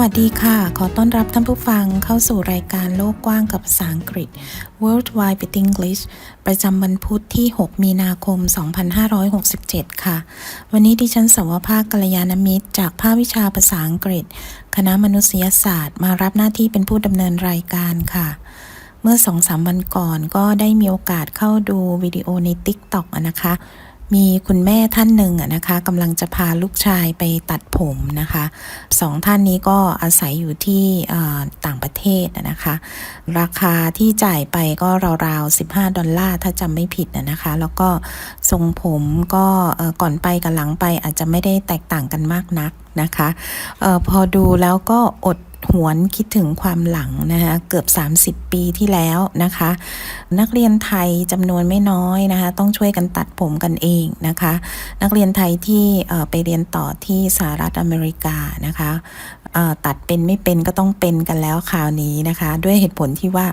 วัสดีค่ะ ขอต้อนรับท่านผู้ฟังเข้าสู่รายการโลกกว้างกับภาษาอังกฤษ World Wide with English ประจำวันพุธที่ 6 มีนาคม 2567 ค่ะ วันนี้ดิฉันสวภาคกัลยาณมิตร จากภาควิชาภาษาอังกฤษ คณะมนุษยศาสตร์ มารับหน้าที่เป็นผู้ดำเนินรายการค่ะ เมื่อ2-3วันก่อนก็ได้มีโอกาสเข้าดูวิดีโอใน TikTok อะนะคะ มีคุณแม่ท่านหนึ่งอะนะคะกำลังจะพาลูกชายไปตัดผมนะคะสองท่านนี้ก็อาศัยอยู่ที่ต่างประเทศนะคะ ราคาที่จ่ายไปก็ราวๆ 15 ดอลลาร์ถ้าจำไม่ผิดนะคะ แล้วก็ทรงผมก็ก่อนไปกับหลังไปอาจจะไม่ได้แตกต่างกันมากนักนะคะออพอดูแล้วก็อด หวนคิดถึงความหลังนะคะเกือบ 30 ปีที่แล้วนะคะ นักเรียนไทยจำนวนไม่น้อยนะคะ ต้องช่วยกันตัดผมกันเองนะคะ นักเรียนไทยที่ไปเรียนต่อที่สหรัฐอเมริกานะคะตัดเป็นไม่เป็นก็ต้องเป็นกันแล้วคราวนี้นะคะ ด้วยเหตุผลที่ว่า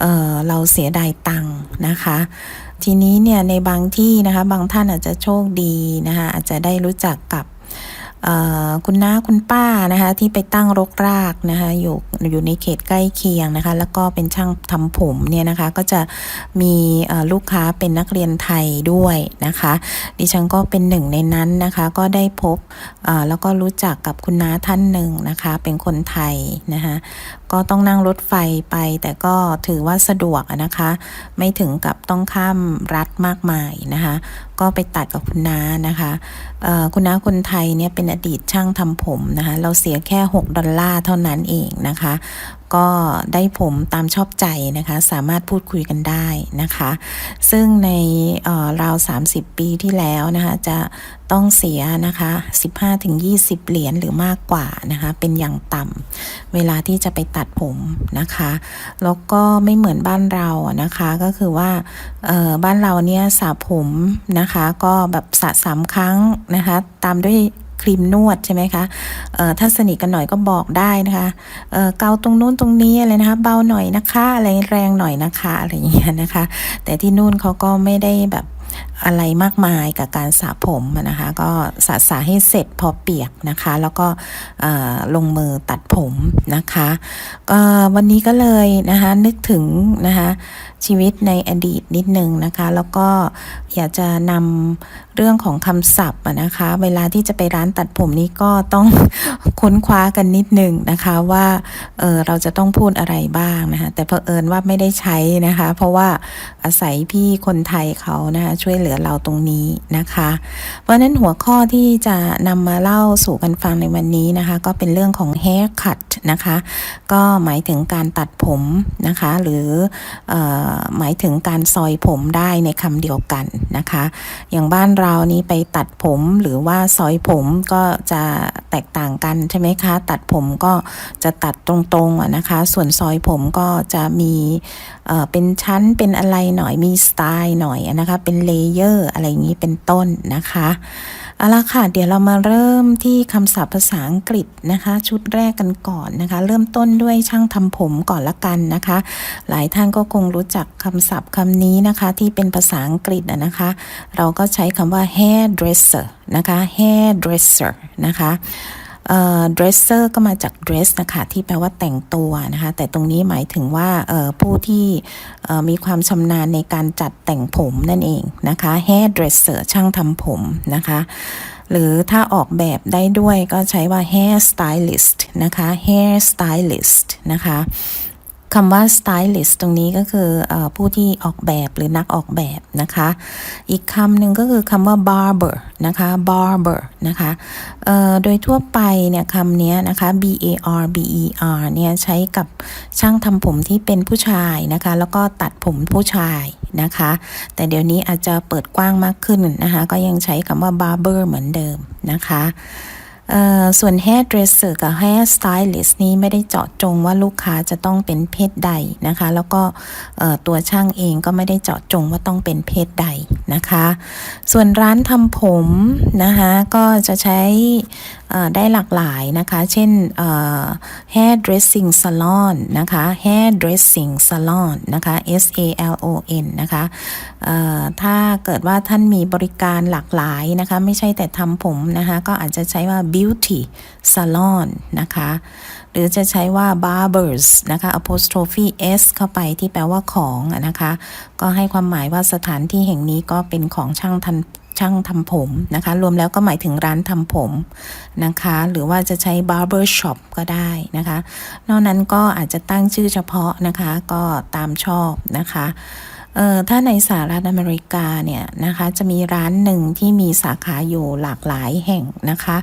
เเราเสียดายตังค์นะคะ ทีนี้เนี่ยในบางที่นะคะ บางท่านอาจจะโชคดีนะคะอาจจะได้รู้จักกับ คุณน้าคุณป้านะคะ ที่ไปตั้งรกรากนะคะ อยู่อยู่ในเขตใกล้เคียงนะคะ แล้วก็เป็นช่างทำผมเนี่ยนะคะ ก็จะมีลูกค้าเป็นนักเรียนไทยด้วยนะคะ ดิฉันก็เป็นหนึ่งในนั้นนะคะ ก็ได้พบแล้วก็รู้จักกับคุณน้าท่านหนึ่งนะคะ เป็นคนไทยนะคะ ก็ต้องนั่งรถไฟไป แต่ก็ถือว่าสะดวกนะคะ ไม่ถึงกับต้องข้ามรัฐมากมายนะคะ ก็ไปตัดกับคุณน้านะคะคุณน้าคนไทยเนี่ยเป็นอดีตช่างทำผมนะคะ เราเสียแค่ 6 ดอลลาร์เท่านั้นเองนะคะ ก็ได้ผมตามชอบใจนะคะ สามารถพูดคุยกันได้นะคะ ซึ่งในเอ่อราว 30 ปีที่แล้วนะคะจะต้องเสียนะคะ 15-20 เหรียญหรือมากกว่านะคะ เป็นอย่างต่ำเวลาที่จะไปตัดผมนะคะ แล้วก็ไม่เหมือนบ้านเรานะคะ ก็คือว่าบ้านเราเนี่ยสระผมนะคะ ก็แบบสระสามครั้งนะคะ ตามด้วย ครีมนวดใช่ไหมคะเอ่อถ้าสนิทกันหน่อยก็บอกได้นะคะเอ่อเกาตรงนู้นตรงนี้อะไรนะคะ เบาหน่อยนะคะอะไรแรงหน่อยนะคะอะไรอย่างเงี้ยนะคะ แต่ที่นู่นเขาก็ไม่ได้แบบอะไรมากมายกับการสระผมนะคะ ก็สระสระให้เสร็จพอเปียกนะคะ แล้วก็เอ่อลงมือตัดผมนะคะก็วันนี้ก็เลยนะคะนึกถึงนะคะชีวิตในอดีตนิดนึงนะคะ แล้วก็อยากจะนำเรื่องของคำศัพท์นะคะ เวลาที่จะไปร้านตัดผมนี้ก็ต้องค้นคว้ากันนิดนึงนะคะว่าเออเราจะต้องพูดอะไรบ้างนะคะแต่เผอิญว่าไม่ได้ใช้นะคะ เพราะว่าอาศัยพี่คนไทยเขานะคะช่วยเหลือเราตรงนี้นะคะ เพราะฉะนั้นหัวข้อที่จะนำมาเล่าสู่กันฟังในวันนี้นะคะ ก็เป็นเรื่องของ haircut นะคะ ก็หมายถึงการตัดผมนะคะ หรือเออหมายถึงการซอยผมได้ในคำเดียวกันนะคะ อย่างบ้านเรานี้ไปตัดผมหรือว่าซอยผมก็จะแตกต่างกันใช่ไหมคะ ตัดผมก็จะตัดตรงๆนะคะ ส่วนซอยผมก็จะมีเอ่อเป็นชั้นเป็นอะไรหน่อยมีสไตล์หน่อยนะคะ เป็นเลเยอร์อะไรอย่างนี้เป็นต้นนะคะ เอาละค่ะ เดี๋ยวเรามาเริ่มที่คำศัพท์ภาษาอังกฤษนะคะ ชุดแรกกันก่อนนะคะ เริ่มต้นด้วยช่างทำผมก่อนละกันนะคะ หลายท่านก็คงรู้จักคำศัพท์คำนี้นะคะ ที่เป็นภาษาอังกฤษนะคะ เราก็ใช้คำว่า hairdresser นะคะ hairdresser นะคะ dresser ก็มาจาก dress นะคะที่แปลว่าแต่งตัวนะคะ แต่ตรงนี้หมายถึงว่าผู้ที่มีความชำนาญในการจัดแต่งผมนั่นเองนะคะ hairdresser ช่างทำผมนะคะ หรือถ้าออกแบบได้ด้วยก็ใช้ว่า hair stylist นะคะ hair stylist นะคะ คำว่า stylist ตรงนี้ก็คืออผู้ที่ออกแบบหรือนักออกแบบนะคะ อีกคำหนึ่งก็คือคำว่า barber นะคะ barber นะคะโดยทั่วไปเนี่ยคำนี้นะคะ b a r b e r เนี่ยใช้กับช่างทำผมที่เป็นผู้ชายนะคะ แล้วก็ตัดผมผู้ชายนะคะ แต่เดี๋ยวนี้อาจจะเปิดกว้างมากขึ้นนะคะ ก็ยังใช้คำว่า barber เหมือนเดิมนะคะ ส่วน hairdresser กับ hair stylist นี้ไม่ได้เจาะจงว่าลูกค้าจะต้องเป็นเพศใดนะคะ แล้วก็ตัวช่างเองก็ไม่ได้เจาะจงว่าต้องเป็นเพศใดนะคะ ส่วนร้านทำผมนะคะก็จะใช้ ได้หลากหลายนะคะ เช่น hair dressing salon นะคะ hair dressing salon นะคะ S A L O N นะคะถ้าเกิดว่าท่านมีบริการหลากหลายนะคะ ไม่ใช่แต่ทำผมนะคะ ก็อาจจะใช้ว่า beauty salon นะคะ หรือจะใช้ว่า barbers นะคะ apostrophe s เข้าไปที่แปลว่าของนะคะ ก็ให้ความหมายว่าสถานที่แห่งนี้ก็เป็นของช่างทัน ช่างทำผมนะคะ รวมแล้วก็หมายถึงร้านทำผมนะคะ หรือว่าจะใช้ barber shop ก็ได้นะคะ นอกนั้นก็อาจจะตั้งชื่อเฉพาะนะคะ ก็ตามชอบนะคะเอ่อถ้าในสหรัฐอเมริกาเนี่ยนะคะจะมีร้านหนึ่งที่มีสาขาอยู่หลากหลายแห่งนะคะ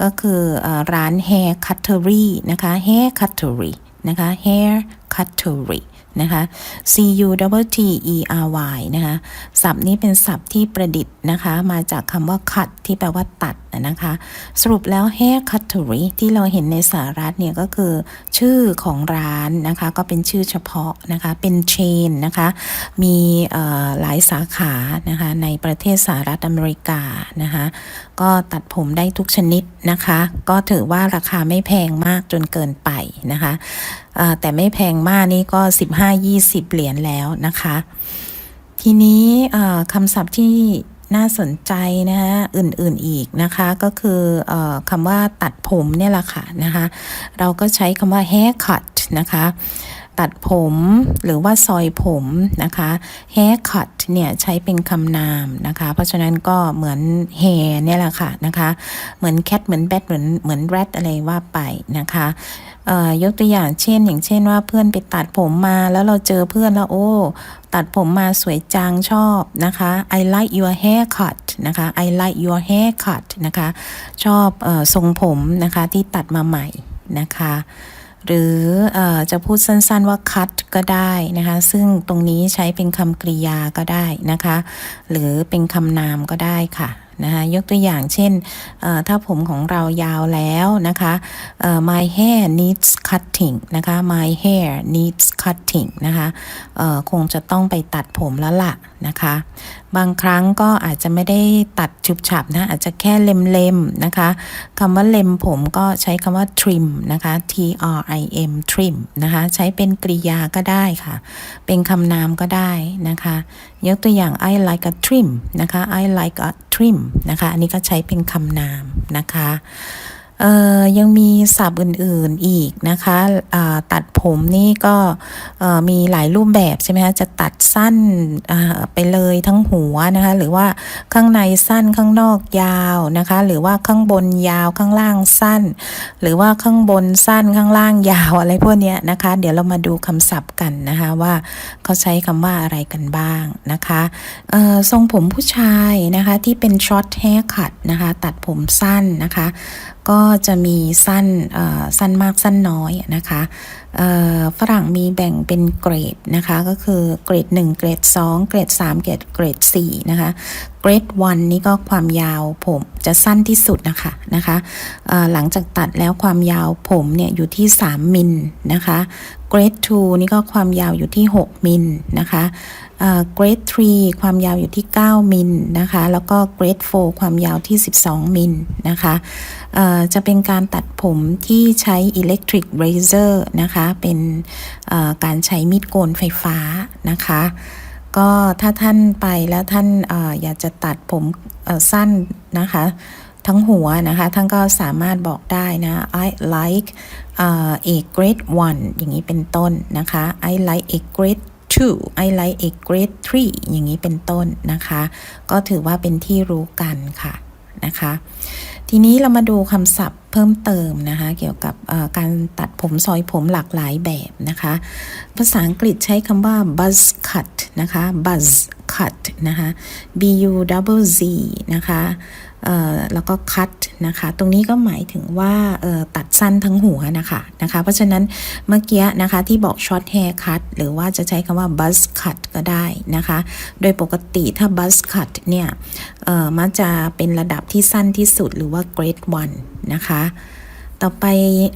ก็คือเอ่อร้าน hair cuttery นะคะ hair cuttery นะคะ hair cuttery นะคะ cuwt E R Y นะคะ ศัพท์นี้เป็นศัพท์ที่ประดิษฐ์นะคะ มาจากคำว่า cut ที่แปลว่าตัด นะคะ สรุปแล้ว hair cuttery ที่เราเห็นในสหรัฐเนี่ยก็คือชื่อของร้านนะคะก็เป็นชื่อเฉพาะนะคะเป็นเชนนะคะมีหลายสาขานะคะในประเทศสหรัฐอเมริกานะคะก็ตัดผมได้ทุกชนิดนะคะ ก็ถือว่าราคาไม่แพงมากจนเกินไปนะคะแต่ไม่แพงมากนี่ก็ 15-20 เหรียญแล้วนะคะ ทีนี้คำศัพท์ที่ น่าสนใจนะคะอื่นๆอีกนะคะก็คือออคำว่าตัดผมเนี่ยแหละค่ะนะคะ เราก็ใช้คำว่า haircut นะคะ ตัดผมหรือว่าซอยผมนะคะ haircut เนี่ยใช้เป็นคำนามนะคะ เพราะฉะนั้นก็เหมือน hair เนี่ยแหละค่ะนะคะ เหมือน cat เหมือน bat เหมือนเหมือน rat อะไรว่าไปนะคะเอ่อยกตัวอย่างเช่น อย่างเช่นว่าเพื่อนไปตัดผมมาแล้วเราเจอเพื่อนแล้วโอ้ ตัดผมมาสวยจังชอบนะคะ I like your haircut นะคะ I like your haircut นะคะ ชอบเออทรงผมนะคะที่ตัดมาใหม่นะคะ หรือออจะพูดสั้นๆว่า cut ก็ได้นะคะ ซึ่งตรงนี้ใช้เป็นคำกริยาก็ได้นะคะ หรือเป็นคำนามก็ได้ค่ะ นะคะยกตัวอย่างเช่น ถ้าผมของเรายาวแล้วนะคะ my hair needs cutting นะคะ my hair needs cutting นะคะคงจะต้องไปตัดผมแล้วล่ะนะคะ บางครั้งก็อาจจะไม่ได้ตัดฉุบฉับนะ อาจจะแค่เล็มๆนะคะคำว่าเล็มผมก็ใช้คำว่า trim นะคะ T R I M trim นะคะ ใช้เป็นกริยาก็ได้ค่ะ เป็นคำนามก็ได้นะคะ ยกตัวอย่าง I like a trim นะคะ I like a trim นะคะ อันนี้ก็ใช้เป็นคำนามนะคะ ยังมีศัพท์อื่นๆอีกนะคะตัดผมนี่ก็มีหลายรูปแบบใช่ไหมคะจะตัดสั้นไปเลยทั้งหัวนะคะหรือว่าข้างในสั้นข้างนอกยาวนะคะหรือว่าข้างบนยาวข้างล่างสั้น หรือว่าข้างบนสั้นข้างล่างยาวอะไรพวกนี้นะคะ เดี๋ยวเรามาดูคำศัพท์กันนะคะว่าเขาใช้คำว่าอะไรกันบ้างนะคะทรงผมผู้ชายนะคะที่เป็น short haircut นะคะตัดผมสั้นนะคะก็จะมีสั้นสั้นมากสั้นน้อยนะคะฝรั่งมีแบ่งเป็นเกรดนะคะ ก็คือเกรด 1 เกรด 2 เกรด 3 เกรดเกรด4นะคะเกรด 1 นี่ก็ความยาวผมจะสั้นที่สุดนะคะนะคะหลังจากตัดแล้วความยาวผมเนี่ยอยู่ที่ 3 มิลนะคะเกรด 2 นี่ก็ความยาวอยู่ที่ 6 มิลนะคะ เกรด3ความยาวอยู่ที่ 9 มิลนะคะ แล้วก็เกรด4ความยาวที่ 12 มิลนะคะจะเป็นการตัดผมที่ใช้ electric razor นะคะ เป็นการใช้มีดโกนไฟฟ้านะคะ ก็ถ้าท่านไปแล้วท่านออยากจะตัดผมสั้นนะคะทั้งหัวนะคะ ท่านก็สามารถบอกได้นะ I like uh, a grade one อย่างนี้เป็นต้นนะคะ I like a grade two I like a grade three อย่างนี้เป็นต้นนะคะ ก็ถือว่าเป็นที่รู้กันค่ะนะคะ ทีนี้เรามาดูคำศัพท์เพิ่มเติมนะคะ เกี่ยวกับการตัดผมซอยผมหลากหลายแบบนะคะ ภาษาอังกฤษใช้คำว่า buzz cut นะคะ buzz cut นะคะ b u double z นะคะ แล้วก็ cut นะคะ ตรงนี้ก็หมายถึงว่าตัดสั้นทั้งหัวนะคะนะคะ เพราะฉะนั้นเมื่อกี้นะคะที่บอก short hair cut หรือว่าจะใช้คำว่า buzz cut ก็ได้นะคะ โดยปกติถ้า buzz cut เนี่ยมักจะเป็นระดับที่สั้นที่สุดหรือว่า grade 1นะคะ ต่อไป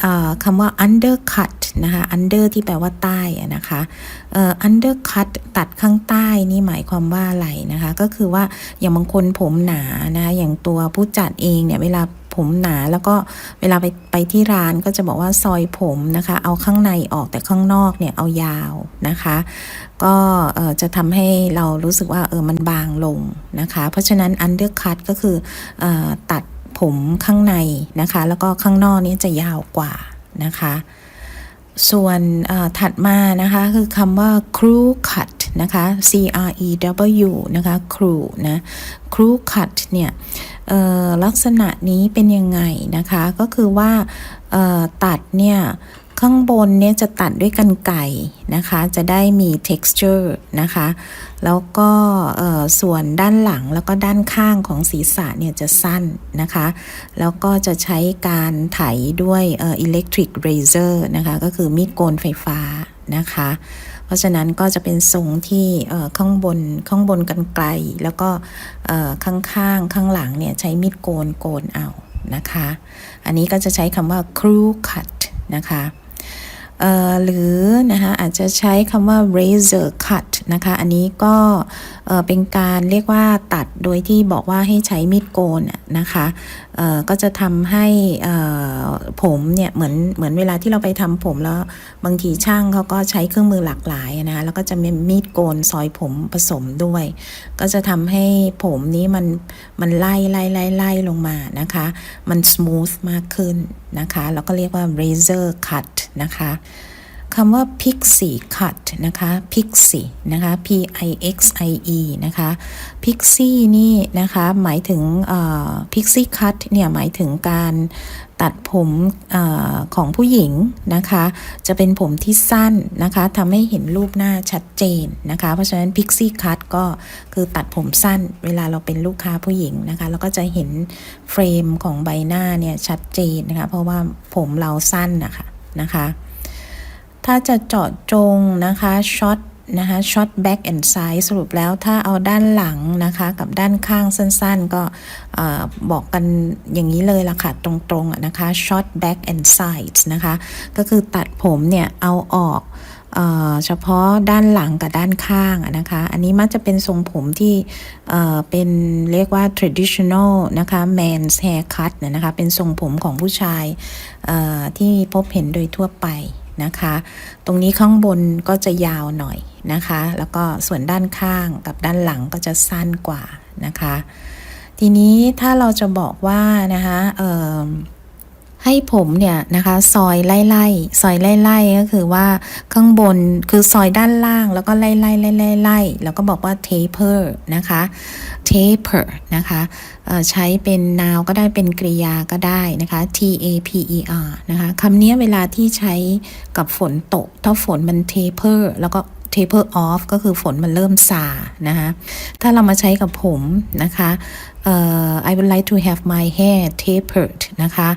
ออคำว่า undercut นะคะ under ที่แปลว่าใต้นะคะเอ่อ undercut ตัดข้างใต้นี่หมายความว่าอะไรนะคะ ก็คือว่าอย่างบางคนผมหนานะคะอย่างตัวผู้จัดเองเนี่ยเวลาผมหนาแล้วก็เวลาไปไปที่ร้านก็จะบอกว่าซอยผมนะคะ เอาข้างในออกแต่ข้างนอกเนี่ยเอายาวนะคะ ก็จะทำให้เรารู้สึกว่าเออมันบางลงนะคะ เพราะฉะนั้น undercut ก็คือออตัดผมข้างในนะคะ แล้วก็ข้างนอกนี้จะยาวกว่านะคะ ส่วนถัดมานะคะคือคำว่า crew cut นะคะ C R E W นะคะ crew นะ crew cut เนี่ยลักษณะนี้เป็นยังไงนะคะ ก็คือว่าตัดเนี่ย ข้างบนเนี่ยจะตัดด้วยกันไก่นะคะ จะได้มี texture นะคะ แล้วก็ส่วนด้านหลังแล้วก็ด้านข้างของศีรษะเนี่ยจะสั้นนะคะ แล้วก็จะใช้การไถด้วย electric razor นะคะ ก็คือมีดโกนไฟฟ้านะคะ เพราะฉะนั้นก็จะเป็นทรงที่ข้างบนข้างบนกันไกล แล้วก็ข้างข้างข้างหลังเนี่ยใช้มีดโกนโกนเอานะคะ อันนี้ก็จะใช้คำว่า crew cut นะคะ หรือนะคะอาจจะใช้คำว่า razor cut นะคะ อันนี้ก็เป็นการเรียกว่าตัดโดยที่บอกว่าให้ใช้มีดโกนนะคะ ก็จะทำให้ผมเนี่ยเหมือนเหมือนเวลาที่เราไปทำผมแล้วบางทีช่างเขาก็ใช้เครื่องมือหลากหลายนะคะแล้วก็จะมีมีดโกนซอยผมผสมด้วย ก็จะทำให้ผมนี้มันมันไล่ไล่ไล่ไล่ลงมานะคะ มัน smooth มากขึ้นนะคะแล้วก็เรียกว่า razor cut นะคะ คำว่า pixie cut นะคะ pixie นะคะ p i x i e นะคะ pixie นี่นะคะ หมายถึง pixie cut เนี่ยหมายถึงการตัดผมออของผู้หญิงนะคะ จะเป็นผมที่สั้นนะคะทำให้เห็นรูปหน้าชัดเจนนะคะ เพราะฉะนั้น pixie cut ก็คือตัดผมสั้น เวลาเราเป็นลูกค้าผู้หญิงนะคะ แล้วก็จะเห็นเฟรมของใบหน้าเนี่ยชัดเจนนะคะ เพราะว่าผมเราสั้นนะคะนะคะ ถ้าจะเจาะจงนะคะช็อตนะคะช็อตแบ็กแอนด์ไซด์สรุปแล้วถ้าเอาด้านหลังนะคะกับด้านข้างสั้นๆ ก็บอกกันอย่างนี้เลยละค่ะ ตรงๆนะคะช็อตแบ็กแอนด์ไซด์นะคะ ก็คือตัดผมเนี่ยเอาออกเฉพาะด้านหลังกับด้านข้างนะคะ อันนี้มักจะเป็นทรงผมที่เป็นเรียกว่า traditional นะคะ man's haircut นะคะ เป็นทรงผมของผู้ชายที่พบเห็นโดยทั่วไป นะคะ ตรงนี้ข้างบนก็จะยาวหน่อยนะคะ แล้วก็ส่วนด้านข้างกับด้านหลังก็จะสั้นกว่านะคะ ทีนี้ถ้าเราจะบอกว่านะคะเอ่อ ให้ผมเนี่ยนะคะซอยไล่ไล่ซอยไล่ไล่ก็คือว่าข้างบนคือซอยด้านล่างแล้วก็ไล่ไล่ไล่ไล่ไล่แล้วก็บอกว่า taper นะคะ taper นะคะใช้เป็น noun ก็ได้เป็นกริยาก็ได้นะคะ T A P E R นะคะคำนี้เวลาที่ใช้กับฝนตก ถ้าฝนมัน taper แล้วก็ taper off ก็คือฝนมันเริ่มซานะคะถ้าเรามาใช้กับผมนะคะเอ่อ I would like to have my hair tapered นะคะ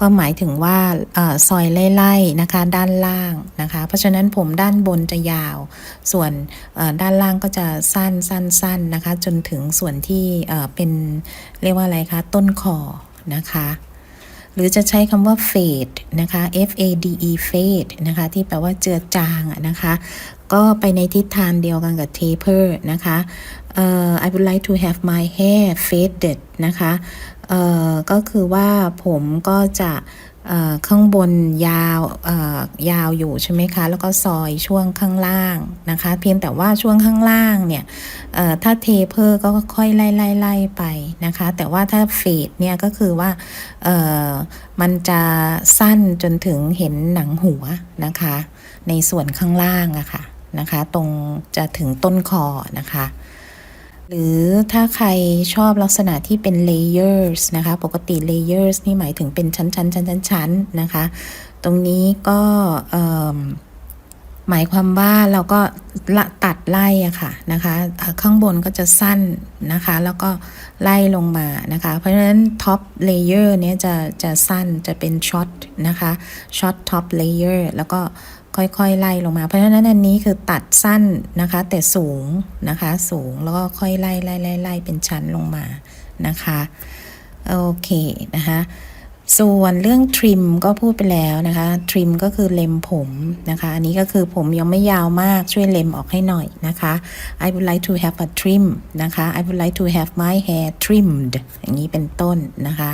ก็หมายถึงว่าเออซอยไล่ๆนะคะด้านล่างนะคะ เพราะฉะนั้นผมด้านบนจะยาว ส่วนด้านล่างก็จะสั้นสั้นสั้นนะคะ จนถึงส่วนที่เป็นเรียกว่าอะไรคะ ต้นคอนะคะหรือจะใช้คำว่า fade นะคะ F A D E fade นะคะ ที่แปลว่าเจือจางนะคะ ก็ไปในทิศทางเดียวกันกับ taper นะคะเอ่อ I would like to have my hair faded นะคะเอ่อก็คือว่าผมก็จะข้างบนยาวยาวอยู่ใช่ไหมคะ แล้วก็ซอยช่วงข้างล่างนะคะ เพียงแต่ว่าช่วงข้างล่างเนี่ยถ้าเทเพอร์ก็ค่อยไล่ไล่ไล่ไปนะคะ แต่ว่าถ้าเฟดเนี่ยก็คือว่ามันจะสั้นจนถึงเห็นหนังหัวนะคะ ในส่วนข้างล่างอะค่ะ นะคะ ตรงจะถึงต้นคอนะคะ หรือถ้าใครชอบลักษณะที่เป็น layers นะคะ ปกติ layers นี่หมายถึงเป็นชั้นๆชั้นชั้นชั้นนะคะ ตรงนี้ก็หมายความว่าเราก็ละตัดไล่อะค่ะนะคะ ข้างบนก็จะสั้นนะคะ แล้วก็ไล่ลงมานะคะ เพราะฉะนั้นท็อปเลเยอร์เนี้ยจะจะสั้นจะเป็นช็อตนะคะช็อตท็อปเลเยอร์แล้วก็ ค่อยๆไล่ลงมา เพราะฉะนั้นอันนี้คือตัดสั้นนะคะ แต่สูงนะคะ สูงแล้วก็ค่อยไล่ไล่ไล่ไล่เป็นชั้นลงมานะคะโอเคนะคะส่วนเรื่อง trim ก็พูดไปแล้วนะคะ trim ก็คือเล็มผมนะคะ อันนี้ก็คือผมยังไม่ยาวมากช่วยเล็มออกให้หน่อยนะคะ I would like to have a trim นะคะ I would like to have my hair trimmed อย่างนี้เป็นต้นนะคะ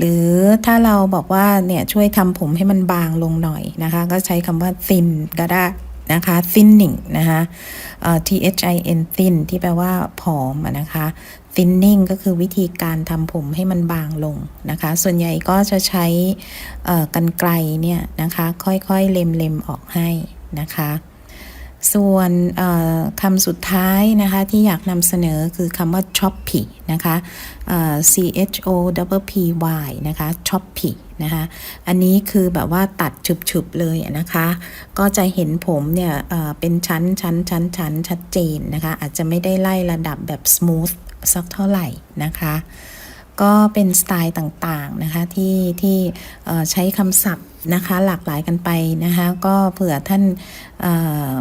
หรือถ้าเราบอกว่าเนี่ยช่วยทำผมให้มันบางลงหน่อยนะคะ ก็ใช้คำว่า thin ก็ได้นะคะ thinning นะคะเอ่อ T H I N thin ที่แปลว่าผอมนะคะ thinning ก็คือวิธีการทำผมให้มันบางลงนะคะ ส่วนใหญ่ก็จะใช้กันไกลเนี่ยนะคะ ค่อยๆ เล็มๆ ออกให้นะคะ ส่วนคำสุดท้ายนะคะที่อยากนำเสนอคือคำว่า choppy นะคะ C H O W P Y นะคะ choppy นะคะอันนี้คือแบบว่าตัดฉุบๆเลยนะคะ ก็จะเห็นผมเนี่ยเอ่อเป็นชั้นชั้นชั้นชั้นชัดเจนนะคะ อาจจะไม่ได้ไล่ระดับแบบ smooth สักเท่าไหร่นะคะ ก็เป็นสไตล์ต่างๆนะคะที่ที่ใช้คำศัพท์นะคะหลากหลายกันไปนะคะก็เผื่อท่าน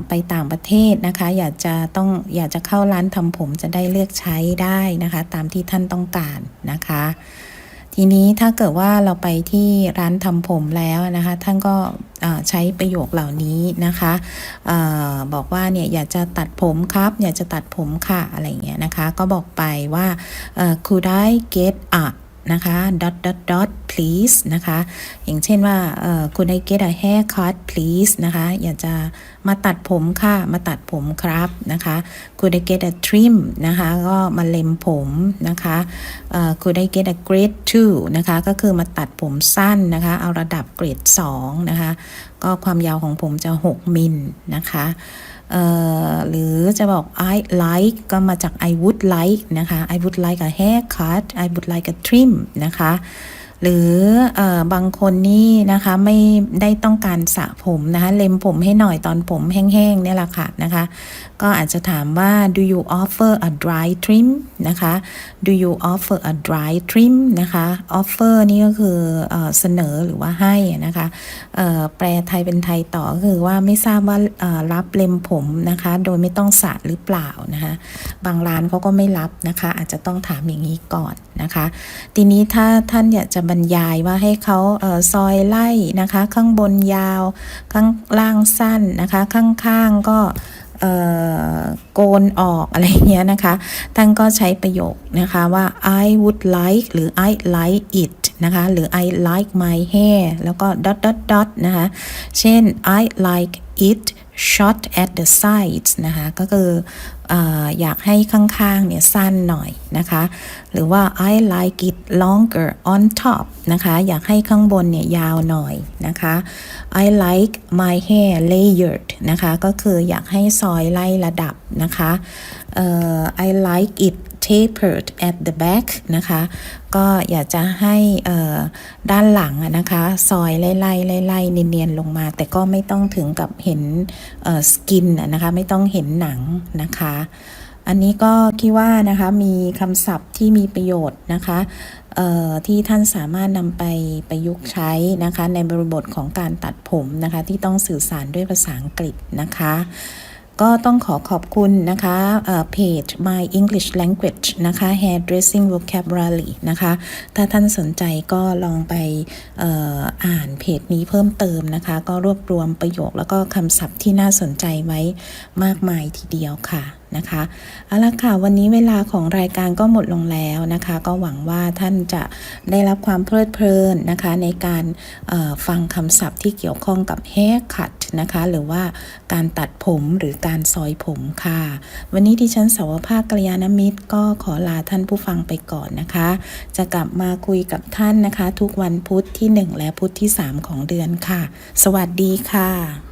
ไปต่างประเทศนะคะ อยากจะต้องอยากจะเข้าร้านทำผมจะได้เลือกใช้ได้นะคะ ตามที่ท่านต้องการนะคะ ทีนี้ถ้าเกิดว่าเราไปที่ร้านทำผมแล้วนะคะ ท่านก็ใช้ประโยคเหล่านี้นะคะอบอกว่าเนี่ยอยากจะตัดผมครับ อยากจะตัดผมค่ะอะไรเงี้ยนะคะ ก็บอกไปว่าเอ่อ could I get a นะคะ dot dot dot please นะคะ อย่างเช่นว่าเอ่อ could I get a haircut please นะคะ อยากจะมาตัดผมค่ะ มาตัดผมครับนะคะ could I get a trim นะคะ ก็มาเล็มผมนะคะเอ่อ could I get a grade 2นะคะ ก็คือมาตัดผมสั้นนะคะ เอาระดับเกรด2นะคะ ก็ความยาวของผมจะ 6 มิลนะคะ หรือจะบอก I like ก็มาจาก I would like นะคะ I would like a haircut I would like a trim นะคะ หรืออบางคนนี่นะคะไม่ได้ต้องการสระผมนะคะเล็มผมให้หน่อยตอนผมแห้งๆเนี่ยแหละค่ะนะคะ ก็อาจจะถามว่า do you offer a dry trim นะคะ do you offer a dry trim นะคะ offer นี่ก็คือเอเสนอหรือว่าให้นะคะแปลไทยเป็นไทยต่อก็คือว่าไม่ทราบว่ารับเล็มผมนะคะ โดยไม่ต้องสระหรือเปล่านะคะบางร้านเขาก็ไม่รับนะคะ อาจจะต้องถามอย่างนี้ก่อนนะคะ ทีนี้ถ้าท่านอยากจะบรรยายว่าให้เขาเออซอยไล่นะคะ ข้างบนยาว ข้างล่างสั้นนะคะ ข้างๆก็โกนออกอะไรเงี้ยนะคะ ท่านก็ใช้ประโยคนะคะว่า I would like หรือ I like it นะคะ หรือ I like my hair แล้วก็ dot dot dot นะคะ เช่น I like it short at the sides นะคะ ก็คือออยากให้ข้างๆเนี่ยสั้นหน่อยนะคะ หรือว่า I like it longer on top นะคะ อยากให้ข้างบนเนี่ยยาวหน่อยนะคะ I like my hair layered นะคะ ก็คืออยากให้ซอยไล่ระดับนะคะ I like it tapered at the back นะคะ ก็อยากจะให้ด้านหลังนะคะซอยไล่ไล่ไล่ไล่เนียนๆลงมา แต่ก็ไม่ต้องถึงกับเห็นสกินนะคะ ไม่ต้องเห็นหนังนะคะ อันนี้ก็คิดว่านะคะมีคำศัพท์ที่มีประโยชน์นะคะที่ท่านสามารถนำไปประยุกต์ใช้นะคะ ในบริบทของการตัดผมนะคะ ที่ต้องสื่อสารด้วยภาษาอังกฤษนะคะ ก็ต้องขอขอบคุณนะคะเอ่อเพจ My English Language นะคะ Hairdressing Vocabulary นะคะ ถ้าท่านสนใจก็ลองไปออ่านเพจนี้เพิ่มเติมนะคะ ก็รวบรวมประโยคแล้วก็คำศัพท์ที่น่าสนใจไว้มากมายทีเดียวค่ะนะคะเอาละค่ะวันนี้เวลาของรายการก็หมดลงแล้วนะคะ ก็หวังว่าท่านจะได้รับความเพลิดเพลินนะคะ ในการฟังคำศัพท์ที่เกี่ยวข้องกับ haircut นะคะหรือว่าการตัดผมหรือการซอยผมค่ะ วันนี้ดิฉันสาวภาคกัลยาณมิตร ก็ขอลาท่านผู้ฟังไปก่อนนะคะ จะกลับมาคุยกับท่านนะคะ ทุกวันพุธที่ 1 และพุธที่ 3 ของเดือนค่ะ สวัสดีค่ะ